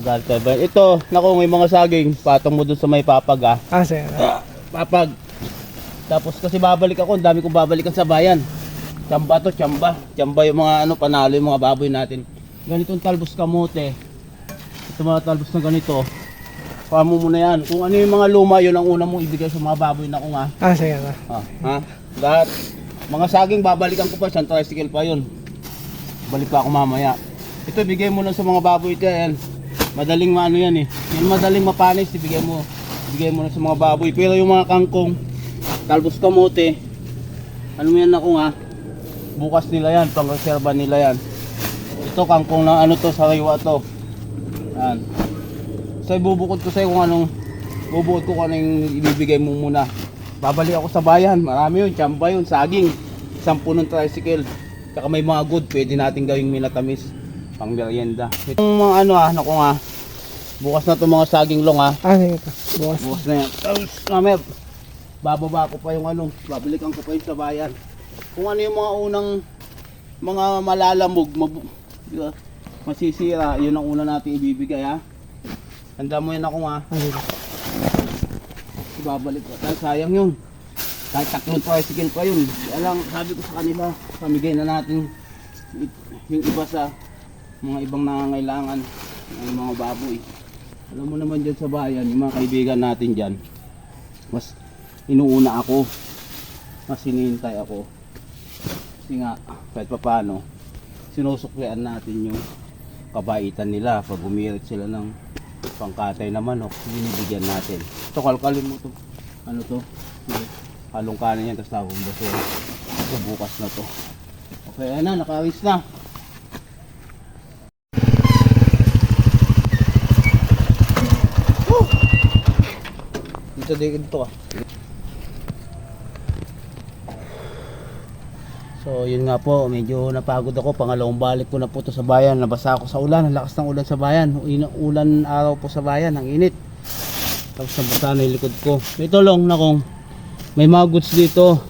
Starter ba? Ito, naku, may mga saging. Patong mo dun sa may papag ah. Ah, sir. Papag. Tapos kasi babalik ako, ang dami kong babalikan sa bayan. Tsamba to, tsamba. Tsamba yung mga ano, panalo yung mga baboy natin. Ganitong talbos kamote. Ito mga talbos na ganito. Pamo mo na yan. Kung ano yung mga luma, yun ang una mong ibigay sa mga baboy na kung ah. Ah, sir. Ha? ha? Lahat. Mga saging, babalikan ko pa. Isang tricycle pa yun. Balik pa ako mamaya. Ito, bigay mo na sa mga baboy ito. Yan. Madaling maano yan eh. Yung madaling mapanis, ibigay mo. Ibigay mo na sa mga baboy. Pero yung mga kangkong, talbos kamote, ano yan ako nga, bukas nila yan, pang reserva nila yan. Ito, kangkong na ano to, sariwa to. Yan. So, ibubukod ko sa'yo kung anong, bubukod ko kung anong ibibigay mo muna. Babalik ako sa bayan, marami yun, tsamba yun, saging, isang punong tricycle. Tsaka may mga good, pwede natin gawing minatamis, pang merienda. Itong mga ano ah, naku nga, bukas na itong mga saging long ah. Ah, sir. Bukas. Bukas na yan. Tapos, mamaya, bababa ko pa yung ano, babalikan ko pa yung sa bayan. Kung ano yung mga unang, mga malalamog, ba, masisira, yun ang una natin ibibigay ha. Tanda mo yan ako nga, Ah, ibabalik ko. Dahil sayang yun. Kahit tatlong tricycle pa yun. Lang, sabi ko sa kanila, pamigay na natin yung iba sa mga ibang nangangailangan ng mga baboy. Alam mo naman dyan sa bayan, yung mga kaibigan natin dyan, mas inuuna ako. Mas hinihintay ako. Kasi nga, kahit pa paano, sinusuklian natin yung kabaitan nila pag umirit sila ng pangkatay na manok, binibigyan natin. Ito, kalkalin mo to. Ano to? Halong kanin yan, tapos tawag mo Ito, bukas na to. Okay, ayan na, nakawis na. Dito, dito, ah. So yun nga po, medyo napagod ako. Pangalawang balik ko na po to sa bayan. Nabasa ako sa ulan. Ang lakas ng ulan sa bayan. Ulan araw po sa bayan. Ang init. Tapos nabasa na yung likod ko. Ito lang na kung may mga goods dito.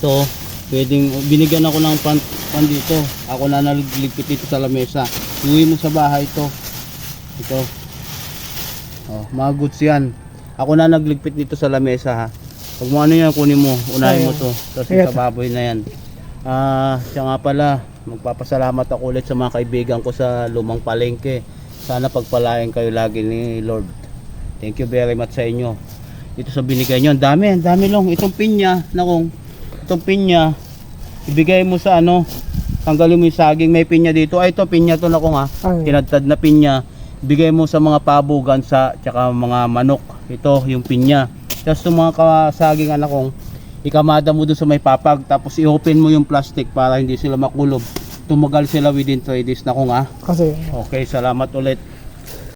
Ito, pwedeng binigyan ako ng pan, pan dito. Ako na naligpit dito sa lamesa. Iuwi mo sa bahay ito. Ito. Oh, mga goods yan. Ako na nagligpit dito sa lamesa ha. Pag mo ano yan, kunin mo. Unahin mo to. Tapos Sige, sa baboy na yan. Ah, siya nga pala, magpapasalamat ako ulit sa mga kaibigan ko sa lumang palengke. Sana pagpalain kayo lagi ni Lord. Thank you very much sa inyo. Dito sa binigay nyo, ang dami, ang dami long. Itong pinya, nakong, itong pinya, ibigay mo sa ano, tanggalin mo yung saging, may pinya dito. Ay, ito, pinya to na nga. Ah, sir. Tinadtad na pinya. Bigay mo sa mga pabugan sa, tsaka mga manok. Ito, yung pinya. Tapos itong mga kasaging anak kong, ikamada mo doon sa may papag tapos i-open mo yung plastic para hindi sila makulob tumagal sila within 3 days na kung ah. Kasi, okay salamat ulit